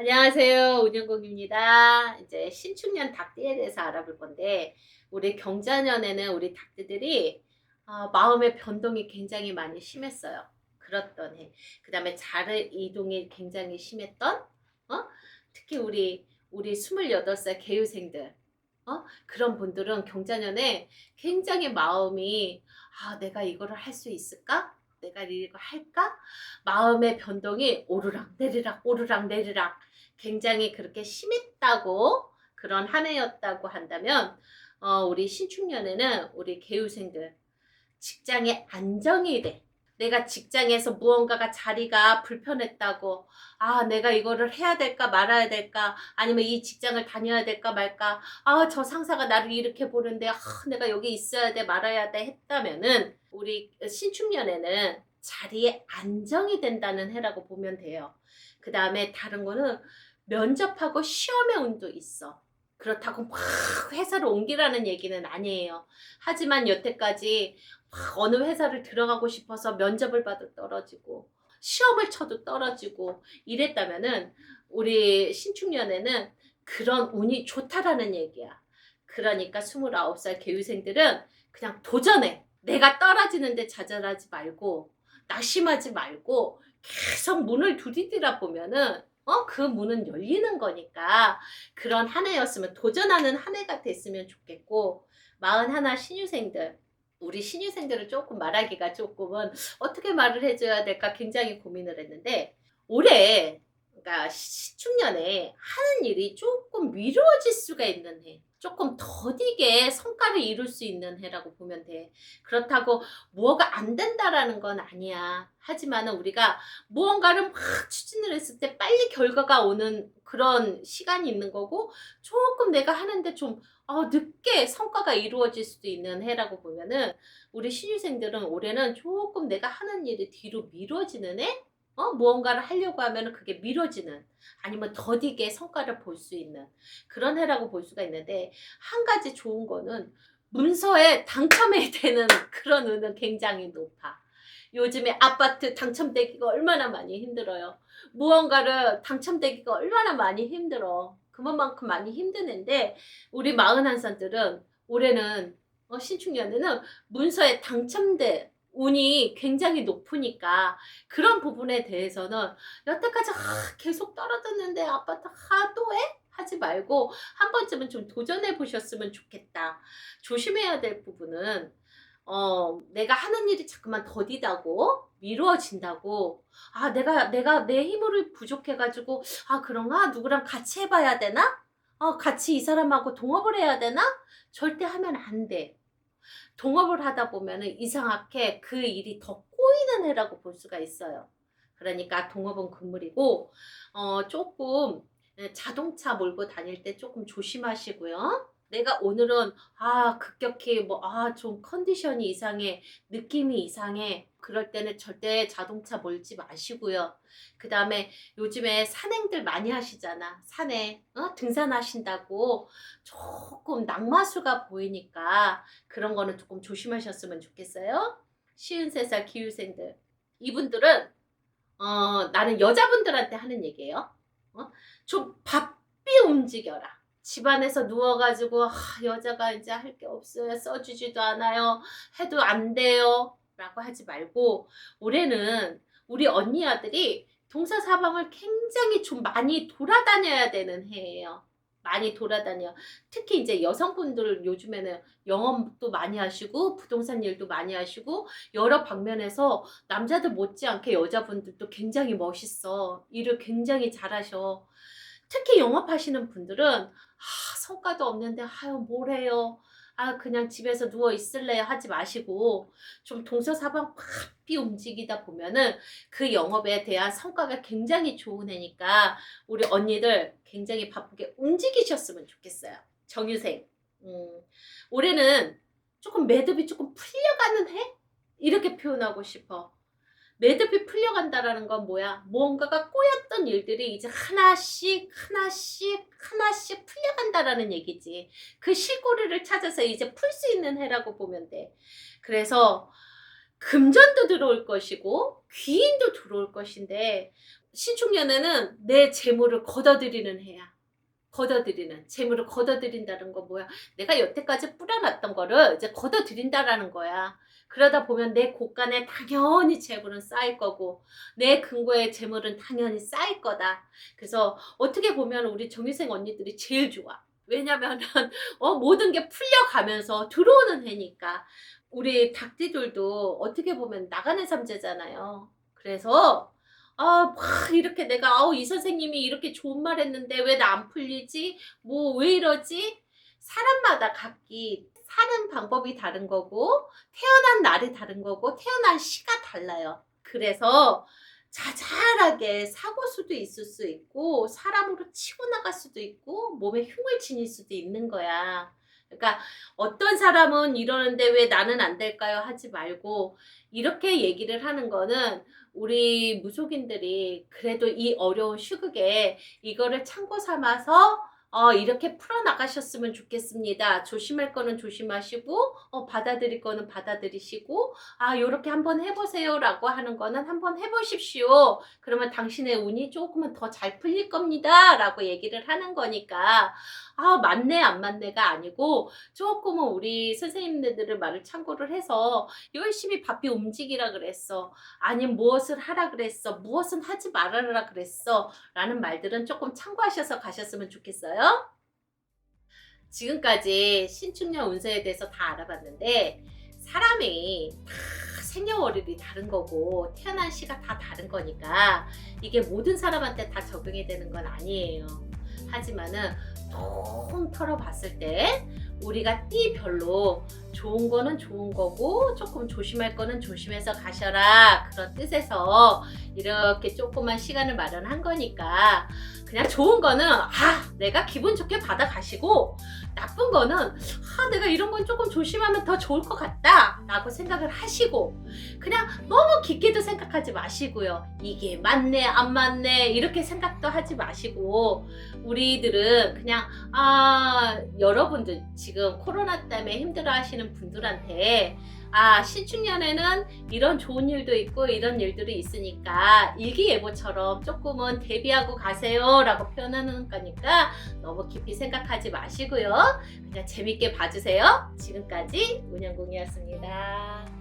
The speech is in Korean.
안녕하세요. 운영공입니다. 이제 신축년 닭띠에 대해서 알아볼 건데, 우리 경자년에는 우리 닭띠들이 어, 마음의 변동이 굉장히 많이 심했어요. 그렇던 해. 그 다음에 자를 이동이 굉장히 심했던, 어? 특히 우리, 우리 28살 개유생들, 어? 그런 분들은 경자년에 굉장히 마음이, 아, 내가 이거를 할 수 있을까? 내가 이거 할까? 마음의 변동이 오르락 내리락 오르락 내리락 굉장히 그렇게 심했다고 그런 한 해였다고 한다면 어, 우리 신축년에는 우리 개우생들 직장에 안정이 돼. 내가 직장에서 무언가가 자리가 불편했다고 아 내가 이거를 해야 될까 말아야 될까 아니면 이 직장을 다녀야 될까 말까 아 저 상사가 나를 이렇게 보는데 아, 내가 여기 있어야 돼 말아야 돼 했다면은 우리 신축년에는 자리에 안정이 된다는 해라고 보면 돼요. 그 다음에 다른 거는 면접하고 시험의 운도 있어. 그렇다고 막 회사를 옮기라는 얘기는 아니에요. 하지만 여태까지 막 어느 회사를 들어가고 싶어서 면접을 봐도 떨어지고 시험을 쳐도 떨어지고 이랬다면은 우리 신축년에는 그런 운이 좋다라는 얘기야. 그러니까 29살 개유생들은 그냥 도전해. 내가 떨어지는데 좌절하지 말고 낙심하지 말고 계속 문을 두드리다 보면은 어, 그 문은 열리는 거니까 그런 한 해였으면 도전하는 한 해가 됐으면 좋겠고 마흔 하나 신유생들 우리 신유생들을 조금 말하기가 조금은 어떻게 말을 해줘야 될까 굉장히 고민을 했는데 올해 그러니까 시축년에 하는 일이 조금 미루어질 수가 있는 해. 조금 더디게 성과를 이룰 수 있는 해라고 보면 돼. 그렇다고 뭐가 안 된다라는 건 아니야. 하지만은 우리가 무언가를 막 추진을 했을 때 빨리 결과가 오는 그런 시간이 있는 거고 조금 내가 하는데 좀 어, 늦게 성과가 이루어질 수도 있는 해라고 보면은 우리 신입생들은 올해는 조금 내가 하는 일이 뒤로 미뤄지는 해? 어? 무언가를 하려고 하면 그게 미뤄지는 아니면 더디게 성과를 볼 수 있는 그런 해라고 볼 수가 있는데 한 가지 좋은 거는 문서에 당첨이 되는 그런 운은 굉장히 높아. 요즘에 아파트 당첨되기가 얼마나 많이 힘들어요. 무언가를 당첨되기가 얼마나 많이 힘들어. 그만큼 많이 힘드는데 우리 41살들은 올해는 어, 신축년에는 문서에 당첨돼 운이 굉장히 높으니까 그런 부분에 대해서는 여태까지 아, 계속 떨어졌는데 아빠도 하도 해? 하지 말고 한 번쯤은 좀 도전해 보셨으면 좋겠다. 조심해야 될 부분은 어, 내가 하는 일이 자꾸만 더디다고 미루어진다고 아 내가 내가 내 힘으로 부족해 가지고 아 그런가 누구랑 같이 해봐야 되나? 어, 같이 이 사람하고 동업을 해야 되나? 절대 하면 안 돼. 동업을 하다 보면은 이상하게 그 일이 더 꼬이는 해라고 볼 수가 있어요. 그러니까 동업은 금물이고 어 조금 자동차 몰고 다닐 때 조금 조심하시고요. 내가 오늘은 아 급격히 뭐 아 좀 컨디션이 이상해 느낌이 이상해 그럴 때는 절대 자동차 몰지 마시고요. 그 다음에 요즘에 산행들 많이 하시잖아. 산에 어? 등산하신다고 조금 낙마수가 보이니까 그런 거는 조금 조심하셨으면 좋겠어요. 쉬운 세살 기후생들 이분들은 어, 나는 여자분들한테 하는 얘기예요. 어? 좀 바삐 움직여라. 집안에서 누워가지고 아, 여자가 이제 할 게 없어요. 써주지도 않아요. 해도 안 돼요. 라고 하지 말고 올해는 우리 언니 아들이 동사 사방을 굉장히 좀 많이 돌아다녀야 되는 해예요. 많이 돌아다녀. 특히 이제 여성분들 요즘에는 영업도 많이 하시고 부동산 일도 많이 하시고 여러 방면에서 남자들 못지않게 여자분들도 굉장히 멋있어. 일을 굉장히 잘하셔. 특히 영업하시는 분들은 아, 성과도 없는데 아유 뭘 해요. 아 그냥 집에서 누워 있을래요 하지 마시고 좀 동서사방 바삐 움직이다 보면은 그 영업에 대한 성과가 굉장히 좋은 애니까 우리 언니들 굉장히 바쁘게 움직이셨으면 좋겠어요. 정유생. 음, 올해는 조금 매듭이 조금 풀려가는 해? 이렇게 표현하고 싶어. 매듭이 풀려간다라는 건 뭐야? 무언가가 꼬였던 일들이 이제 하나씩 하나씩 하나씩 풀려간다라는 얘기지. 그 실고리를 찾아서 이제 풀 수 있는 해라고 보면 돼. 그래서 금전도 들어올 것이고 귀인도 들어올 것인데 신축년에는 내 재물을 걷어들이는 해야. 걷어들이는 재물을 걷어들인다는 건 뭐야? 내가 여태까지 뿌려놨던 거를 이제 걷어들인다라는 거야. 그러다 보면 내 곳간에 당연히 재물은 쌓일 거고 내 근거의 재물은 당연히 쌓일 거다. 그래서 어떻게 보면 우리 정유생 언니들이 제일 좋아. 왜냐면은 어, 모든 게 풀려가면서 들어오는 해니까 우리 닭띠들도 어떻게 보면 나가는 삼재잖아요. 그래서 아, 막 이렇게 내가 아우 이 선생님이 이렇게 좋은 말 했는데 왜 나 안 풀리지? 뭐 왜 이러지? 사람마다 각기 사는 방법이 다른 거고 태어난 날이 다른 거고 태어난 시가 달라요. 그래서 자잘하게 사고 수도 있을 수 있고 사람으로 치고 나갈 수도 있고 몸에 흉을 지닐 수도 있는 거야. 그러니까 어떤 사람은 이러는데 왜 나는 안 될까요? 하지 말고 이렇게 얘기를 하는 거는 우리 무속인들이 그래도 이 어려운 시국에 이거를 참고 삼아서 어, 이렇게 풀어나가셨으면 좋겠습니다. 조심할 거는 조심하시고, 어, 받아들일 거는 받아들이시고, 아, 요렇게 한번 해보세요. 라고 하는 거는 한번 해보십시오. 그러면 당신의 운이 조금은 더 잘 풀릴 겁니다. 라고 얘기를 하는 거니까, 아, 맞네, 안 맞네가 아니고, 조금은 우리 선생님들의 말을 참고를 해서 열심히 바삐 움직이라 그랬어. 아니면 무엇을 하라 그랬어. 무엇은 하지 말아라 그랬어. 라는 말들은 조금 참고하셔서 가셨으면 좋겠어요. 지금까지 신축년 운세에 대해서 다 알아봤는데 사람이 다 생년월일이 다른 거고 태어난 시가 다 다른 거니까 이게 모든 사람한테 다 적용이 되는 건 아니에요. 하지만은 통틀어 봤을 때 우리가 띠별로 좋은 거는 좋은 거고 조금 조심할 거는 조심해서 가셔라. 그런 뜻에서 이렇게 조그만 시간을 마련한 거니까 그냥 좋은 거는 아 내가 기분 좋게 받아 가시고 나쁜 거는 아 내가 이런 건 조금 조심하면 더 좋을 것 같다 라고 생각을 하시고 그냥 너무 깊게도 생각하지 마시고요. 이게 맞네 안 맞네 이렇게 생각도 하지 마시고 우리들은 그냥 아 여러분들 지금 코로나 때문에 힘들어 하시는 분들한테 아 신축년에는 이런 좋은 일도 있고 이런 일들이 있으니까 일기예보처럼 조금은 대비하고 가세요 라고 표현하는 거니까 너무 깊이 생각하지 마시고요. 그냥 재밌게 봐주세요. 지금까지 운영공이었습니다